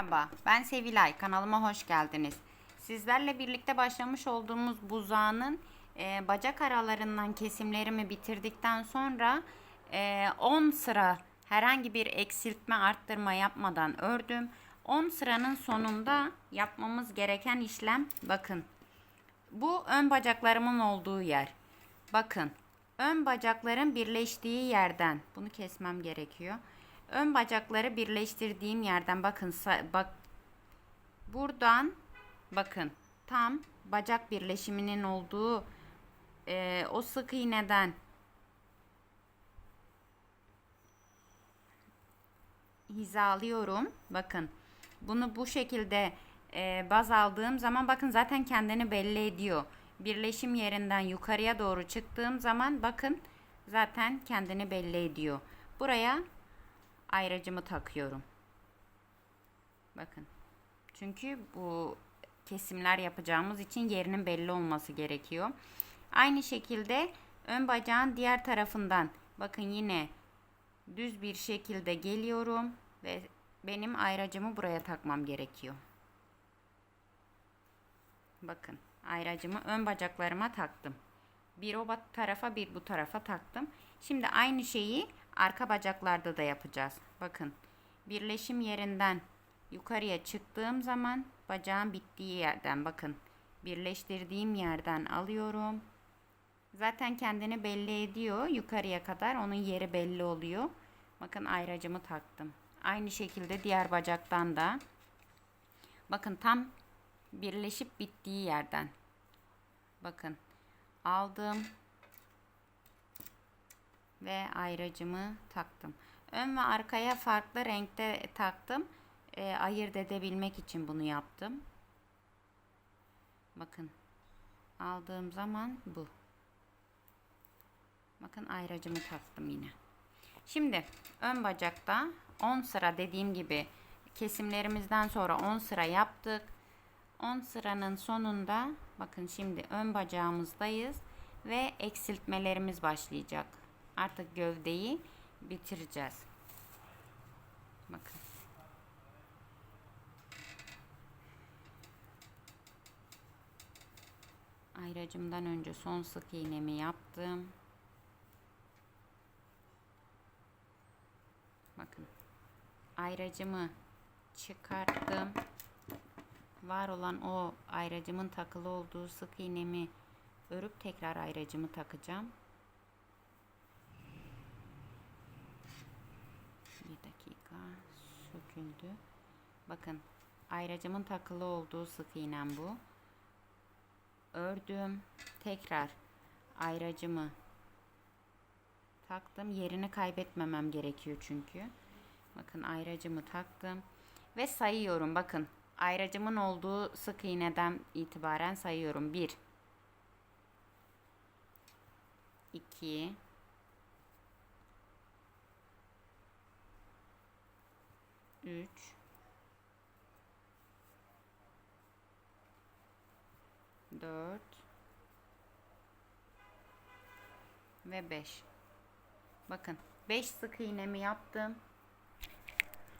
Merhaba, ben Sevilay. Kanalıma hoş geldiniz. Sizlerle birlikte başlamış olduğumuz buzağının e, bacak aralarından kesimlerimi bitirdikten sonra e, 10 sıra herhangi bir eksiltme arttırma yapmadan ördüm. 10 sıranın sonunda yapmamız gereken işlem bakın. Bu ön bacaklarımın olduğu yer. Bakın. Ön bacakların birleştiği yerden bunu kesmem gerekiyor. Ön bacakları birleştirdiğim yerden bakın bak buradan bakın tam bacak birleşiminin olduğu e, o sık iğneden hizalıyorum. Bakın bunu bu şekilde e, baz aldığım zaman bakın zaten kendini belli ediyor. Birleşim yerinden yukarıya doğru çıktığım zaman bakın zaten kendini belli ediyor. Buraya ayracımı takıyorum. Bakın. Çünkü bu kesimler yapacağımız için yerinin belli olması gerekiyor. Aynı şekilde ön bacağın diğer tarafından bakın yine düz bir şekilde geliyorum ve benim ayracımı buraya takmam gerekiyor. Bakın ayracımı ön bacaklarıma taktım. Bir o tarafa bir bu tarafa taktım. Şimdi aynı şeyi arka bacaklarda da yapacağız. Bakın birleşim yerinden yukarıya çıktığım zaman bacağın bittiği yerden bakın birleştirdiğim yerden alıyorum. Zaten kendini belli ediyor yukarıya kadar onun yeri belli oluyor. Bakın ayracımı taktım. Aynı şekilde diğer bacaktan da bakın tam birleşip bittiği yerden bakın aldım ve ayracımı taktım. Ön ve arkaya farklı renkte taktım. E, ayırt edebilmek için bunu yaptım. Bakın. Aldığım zaman bu. Bakın ayracımı taktım yine. Şimdi ön bacakta 10 sıra dediğim gibi kesimlerimizden sonra 10 sıra yaptık. 10 sıranın sonunda bakın şimdi ön bacağımızdayız ve eksiltmelerimiz başlayacak. Artık gövdeyi bitireceğiz. Bakın. Ayracımdan önce son sık iğnemi yaptım. Bakın. Ayracımı çıkarttım. Var olan o ayracımın takılı olduğu sık iğnemi örüp tekrar ayracımı takacağım. Bir dakika söküldü. Bakın ayracımın takılı olduğu sık iğnem bu. Ördüm. Tekrar ayracımı taktım. Yerini kaybetmemem gerekiyor çünkü. Bakın ayracımı taktım ve sayıyorum. Bakın ayracımın olduğu sık iğneden itibaren sayıyorum. 1 2 3 4 ve 5 bakın 5 sık iğnemi yaptım.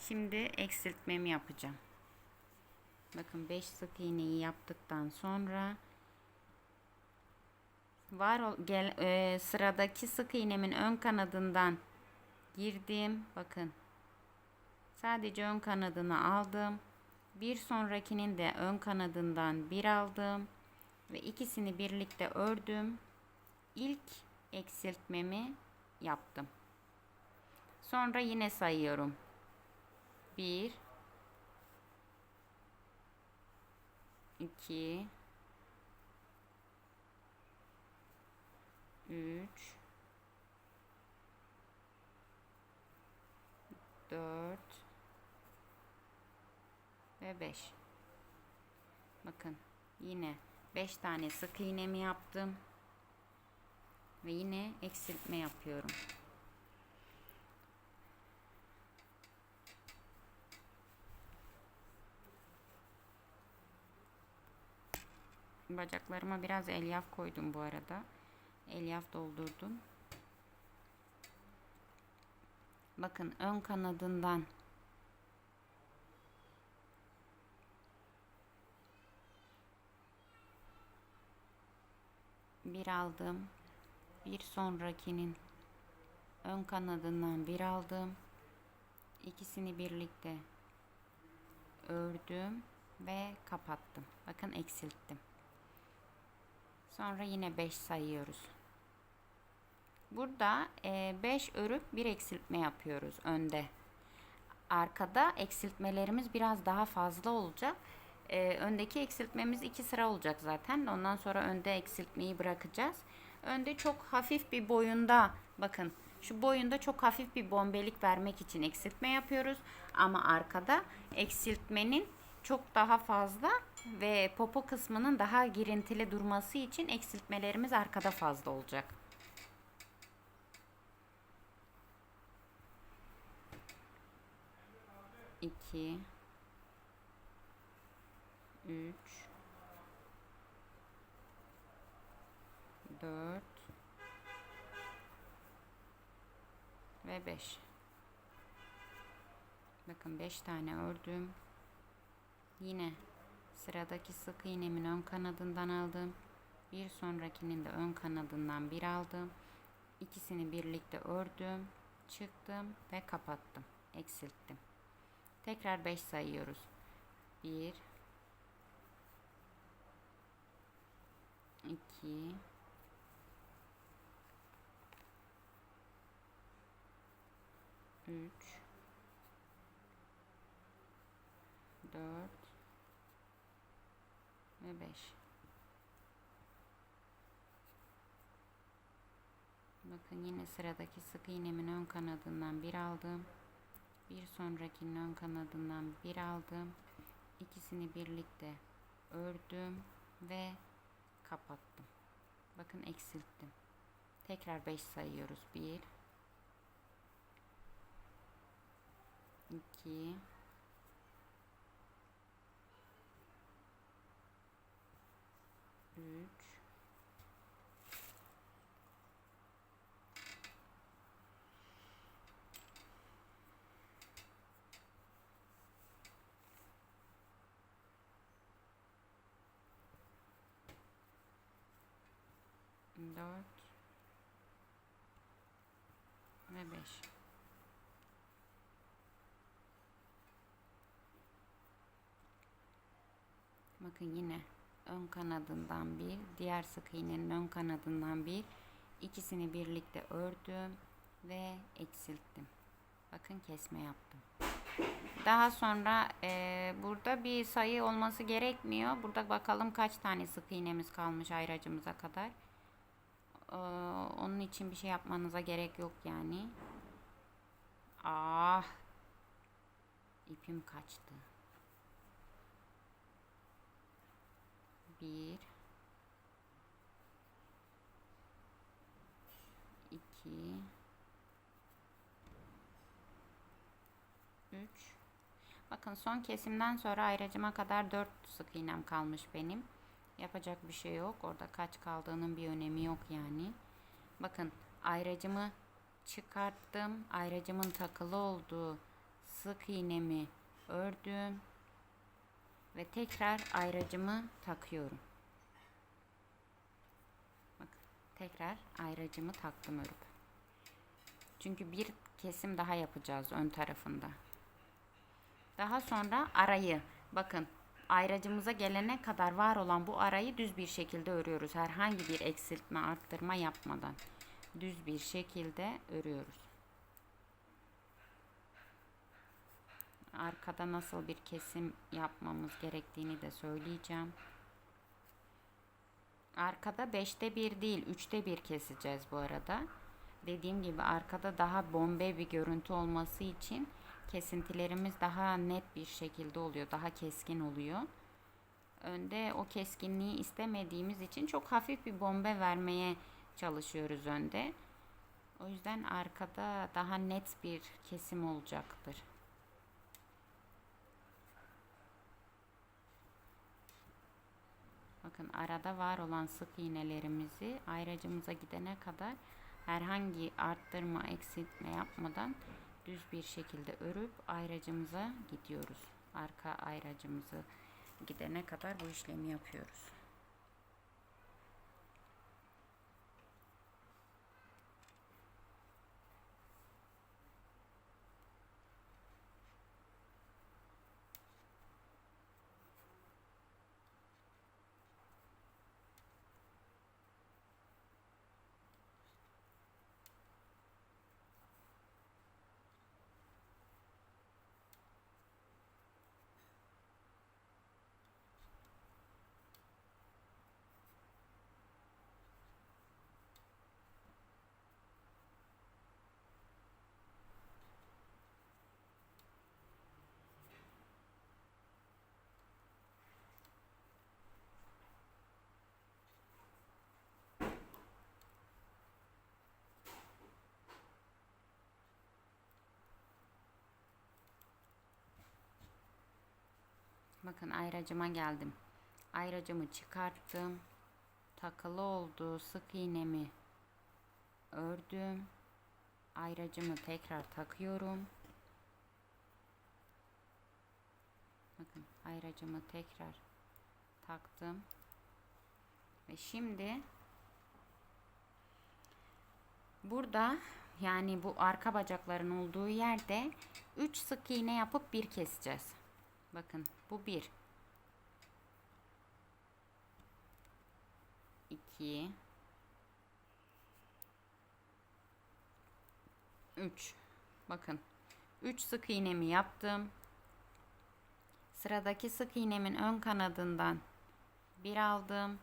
Şimdi eksiltmemi yapacağım. Bakın 5 sık iğneyi yaptıktan sonra var gel, e, sıradaki sık iğnemin ön kanadından girdim. Bakın Sadece ön kanadını aldım. Bir sonrakinin de ön kanadından bir aldım. Ve ikisini birlikte ördüm. İlk eksiltmemi yaptım. Sonra yine sayıyorum. 1 2 3 4 ve 5 bakın yine 5 tane sık iğnemi yaptım. Ve yine eksiltme yapıyorum. Bacaklarıma biraz elyaf koydum bu arada. Elyaf doldurdum. Bakın ön kanadından bir aldım. Bir sonrakinin ön kanadından bir aldım. İkisini birlikte ördüm ve kapattım. Bakın eksilttim. Sonra yine 5 sayıyoruz. Burada 5 örüp bir eksiltme yapıyoruz önde. Arkada eksiltmelerimiz biraz daha fazla olacak. E, öndeki eksiltmemiz 2 sıra olacak zaten. Ondan sonra önde eksiltmeyi bırakacağız. Önde çok hafif bir boyunda bakın şu boyunda çok hafif bir bombelik vermek için eksiltme yapıyoruz. Ama arkada eksiltmenin çok daha fazla ve popo kısmının daha girintili durması için eksiltmelerimiz arkada fazla olacak. İki, üç, dört ve beş. Bakın beş tane ördüm. Yine sıradaki sık iğnemin ön kanadından aldım. Bir sonrakinin de ön kanadından bir aldım. İkisini birlikte ördüm, çıktım ve kapattım. Eksilttim. Tekrar 5 sayıyoruz. 1 2 3 4 ve 5 Bakın yine sıradaki sık iğnemin ön kanadından bir aldım. Bir sonrakinin ön kanadından bir aldım. İkisini birlikte ördüm ve kapattım. Bakın eksilttim. Tekrar 5 sayıyoruz. 1 2 3 4 ve 5 Bakın yine ön kanadından bir, diğer sık iğnenin ön kanadından bir, ikisini birlikte ördüm ve eksilttim. Bakın kesme yaptım. Daha sonra e, burada bir sayı olması gerekmiyor. Burada bakalım kaç tane sık iğnemiz kalmış ayracımıza kadar. Ee, onun için bir şey yapmanıza gerek yok yani. Ah. ipim kaçtı. Bir. iki, Üç. Bakın son kesimden sonra ayracıma kadar dört sık iğnem kalmış benim. Yapacak bir şey yok. Orada kaç kaldığının bir önemi yok yani. Bakın ayracımı çıkarttım. Ayracımın takılı olduğu sık iğnemi ördüm. Ve tekrar ayracımı takıyorum. Bakın tekrar ayracımı taktım örüp. Çünkü bir kesim daha yapacağız ön tarafında. Daha sonra arayı bakın ayracımıza gelene kadar var olan bu arayı düz bir şekilde örüyoruz. Herhangi bir eksiltme, arttırma yapmadan düz bir şekilde örüyoruz. Arkada nasıl bir kesim yapmamız gerektiğini de söyleyeceğim. Arkada 5'te 1 değil 3'te 1 keseceğiz bu arada. Dediğim gibi arkada daha bombe bir görüntü olması için kesintilerimiz daha net bir şekilde oluyor. Daha keskin oluyor. Önde o keskinliği istemediğimiz için çok hafif bir bombe vermeye çalışıyoruz önde. O yüzden arkada daha net bir kesim olacaktır. Bakın arada var olan sık iğnelerimizi ayracımıza gidene kadar herhangi arttırma, eksiltme yapmadan düz bir şekilde örüp ayracımıza gidiyoruz. Arka ayracımızı gidene kadar bu işlemi yapıyoruz. Bakın ayracıma geldim. Ayracımı çıkarttım. Takılı oldu. Sık iğnemi ördüm. Ayracımı tekrar takıyorum. Bakın ayracımı tekrar taktım. Ve şimdi burada yani bu arka bacakların olduğu yerde 3 sık iğne yapıp bir keseceğiz. Bakın bu bir. 2 3 bakın 3 sık iğnemi yaptım. Sıradaki sık iğnemin ön kanadından bir aldım.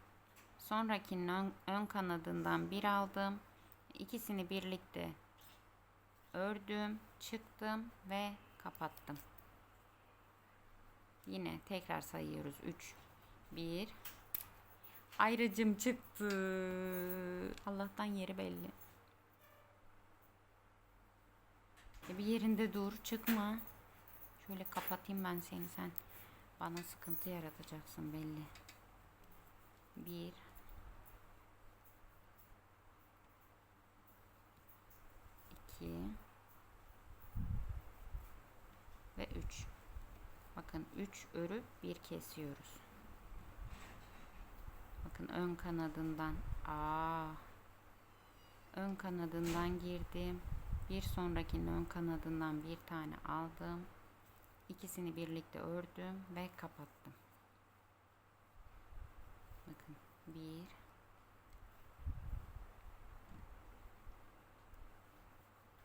Sonrakinin ön, ön kanadından bir aldım. İkisini birlikte ördüm çıktım ve kapattım yine tekrar sayıyoruz 3 1 ayrıcım çıktı Allah'tan yeri belli E bir yerinde dur çıkma. Şöyle kapatayım ben seni sen. Bana sıkıntı yaratacaksın belli. Bir. iki Ve üç. Bakın üç örüp bir kesiyoruz. Bakın ön kanadından. Aa. Ön kanadından girdim. Bir sonrakinin ön kanadından bir tane aldım. İkisini birlikte ördüm ve kapattım. Bakın bir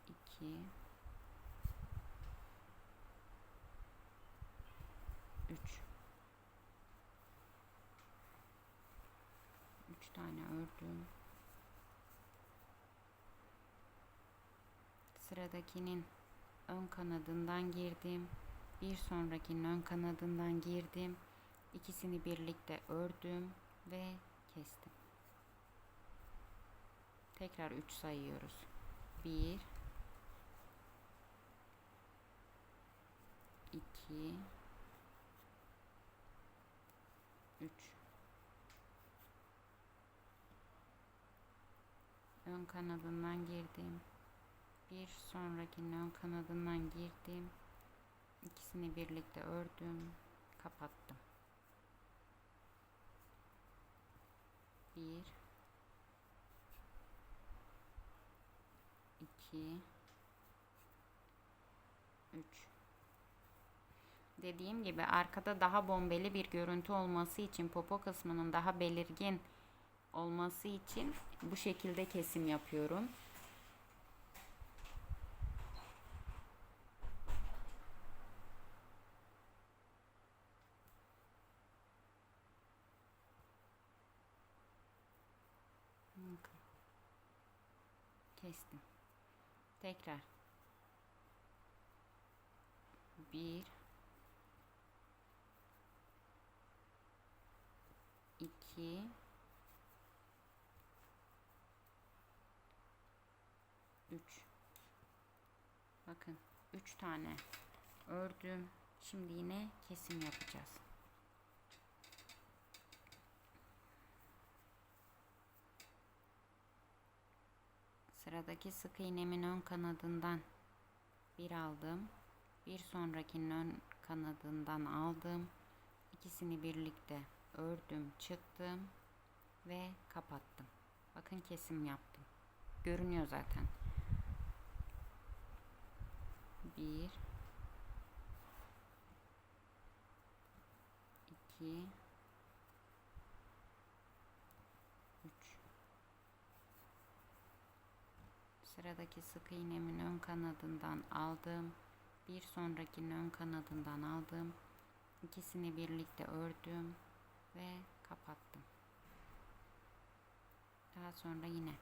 iki üç üç tane ördüm. sıradakinin ön kanadından girdim. Bir sonrakinin ön kanadından girdim. İkisini birlikte ördüm ve kestim. Tekrar 3 sayıyoruz. 1 2 3 Ön kanadından girdim. Bir sonrakinin ön kanadından girdim. İkisini birlikte ördüm. Kapattım. Bir. İki. Üç dediğim gibi arkada daha bombeli bir görüntü olması için popo kısmının daha belirgin olması için bu şekilde kesim yapıyorum. Kestim. Tekrar. Bir. İki, Üç. Bakın. Üç tane ördüm. Şimdi yine kesim yapacağız. Sıradaki sık iğnemin ön kanadından bir aldım. Bir sonrakinin ön kanadından aldım. İkisini birlikte ördüm, çıktım ve kapattım. Bakın kesim yaptım. Görünüyor zaten. Bir, iki, Sıradaki sık iğnemin ön kanadından aldım. Bir sonrakinin ön kanadından aldım. İkisini birlikte ördüm ve kapattım. Daha sonra yine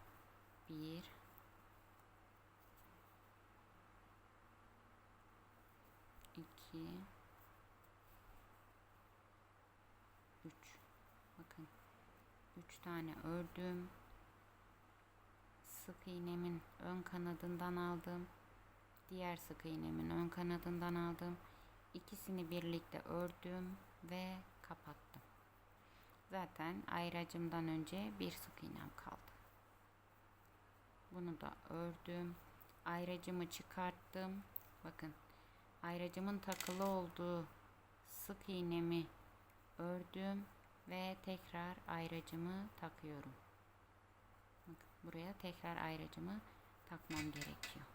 bir iki üç bakın üç tane ördüm sık iğnemin ön kanadından aldım. Diğer sık iğnemin ön kanadından aldım. ikisini birlikte ördüm ve kapattım. Zaten ayracımdan önce bir sık iğnem kaldı. Bunu da ördüm. Ayracımı çıkarttım. Bakın ayracımın takılı olduğu sık iğnemi ördüm ve tekrar ayracımı takıyorum. Bakın buraya tekrar ayracımı takmam gerekiyor.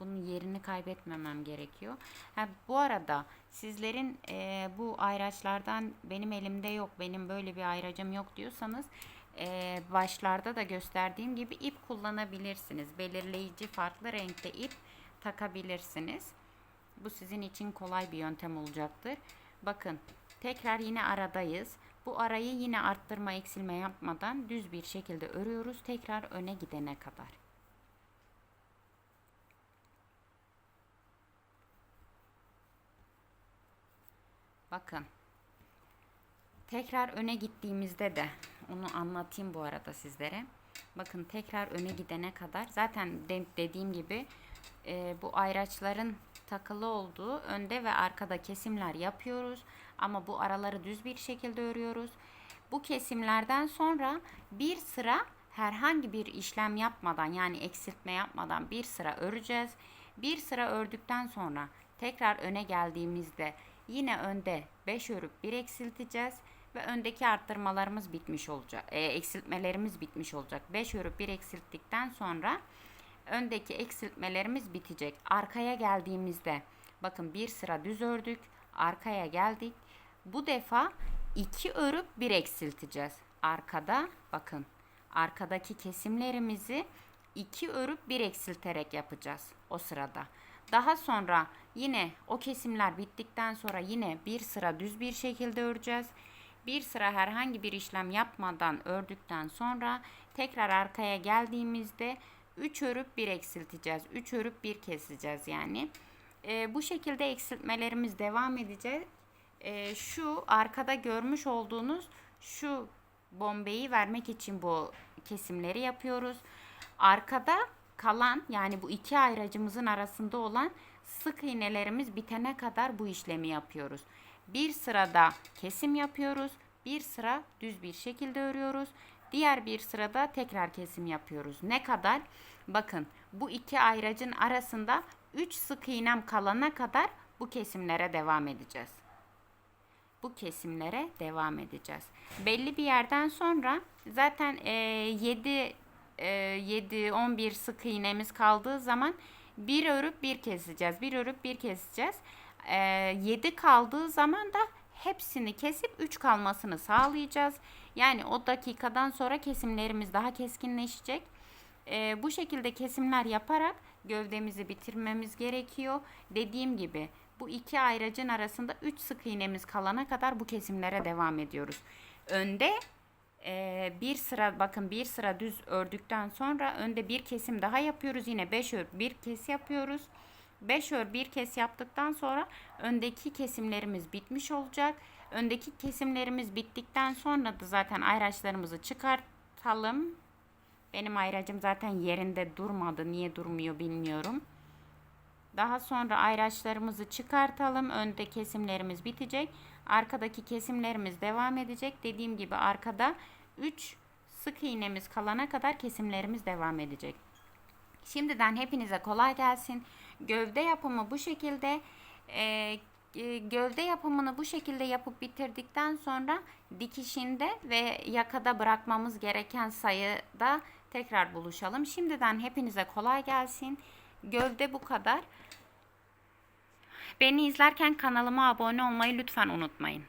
Bunun yerini kaybetmemem gerekiyor. Ha, bu arada sizlerin e, bu ayraçlardan benim elimde yok, benim böyle bir ayracım yok diyorsanız e, başlarda da gösterdiğim gibi ip kullanabilirsiniz. Belirleyici farklı renkte ip takabilirsiniz. Bu sizin için kolay bir yöntem olacaktır. Bakın tekrar yine aradayız. Bu arayı yine arttırma eksilme yapmadan düz bir şekilde örüyoruz. Tekrar öne gidene kadar. Bakın. Tekrar öne gittiğimizde de onu anlatayım bu arada sizlere. Bakın tekrar öne gidene kadar zaten de, dediğim gibi e, bu ayraçların takılı olduğu önde ve arkada kesimler yapıyoruz. Ama bu araları düz bir şekilde örüyoruz. Bu kesimlerden sonra bir sıra herhangi bir işlem yapmadan yani eksiltme yapmadan bir sıra öreceğiz. Bir sıra ördükten sonra tekrar öne geldiğimizde yine önde 5 örüp 1 eksilteceğiz ve öndeki arttırmalarımız bitmiş olacak. E, eksiltmelerimiz bitmiş olacak. 5 örüp 1 eksilttikten sonra öndeki eksiltmelerimiz bitecek. Arkaya geldiğimizde bakın bir sıra düz ördük. Arkaya geldik. Bu defa 2 örüp 1 eksilteceğiz. Arkada bakın arkadaki kesimlerimizi 2 örüp 1 eksilterek yapacağız o sırada. Daha sonra yine o kesimler bittikten sonra yine bir sıra düz bir şekilde öreceğiz. Bir sıra herhangi bir işlem yapmadan ördükten sonra tekrar arkaya geldiğimizde 3 örüp 1 eksilteceğiz. 3 örüp 1 keseceğiz yani. E, bu şekilde eksiltmelerimiz devam edecek. E, şu arkada görmüş olduğunuz şu bombeyi vermek için bu kesimleri yapıyoruz. Arkada kalan yani bu iki ayracımızın arasında olan sık iğnelerimiz bitene kadar bu işlemi yapıyoruz. Bir sırada kesim yapıyoruz. Bir sıra düz bir şekilde örüyoruz. Diğer bir sırada tekrar kesim yapıyoruz. Ne kadar? Bakın bu iki ayracın arasında 3 sık iğnem kalana kadar bu kesimlere devam edeceğiz. Bu kesimlere devam edeceğiz. Belli bir yerden sonra zaten e, 7 e, 7 11 sık iğnemiz kaldığı zaman bir örüp bir keseceğiz. Bir örüp bir keseceğiz. E, 7 kaldığı zaman da hepsini kesip 3 kalmasını sağlayacağız. Yani o dakikadan sonra kesimlerimiz daha keskinleşecek. E, bu şekilde kesimler yaparak gövdemizi bitirmemiz gerekiyor. Dediğim gibi bu iki ayracın arasında 3 sık iğnemiz kalana kadar bu kesimlere devam ediyoruz. Önde bir sıra bakın bir sıra düz ördükten sonra önde bir kesim daha yapıyoruz. Yine 5 ör bir kes yapıyoruz. 5 ör bir kes yaptıktan sonra öndeki kesimlerimiz bitmiş olacak. Öndeki kesimlerimiz bittikten sonra da zaten ayraçlarımızı çıkartalım. Benim ayracım zaten yerinde durmadı. Niye durmuyor bilmiyorum. Daha sonra ayraçlarımızı çıkartalım. Önde kesimlerimiz bitecek. Arkadaki kesimlerimiz devam edecek. Dediğim gibi arkada 3 sık iğnemiz kalana kadar kesimlerimiz devam edecek. Şimdiden hepinize kolay gelsin. Gövde yapımı bu şekilde. Ee, e, gövde yapımını bu şekilde yapıp bitirdikten sonra dikişinde ve yakada bırakmamız gereken sayıda tekrar buluşalım. Şimdiden hepinize kolay gelsin. Gövde bu kadar. Beni izlerken kanalıma abone olmayı lütfen unutmayın.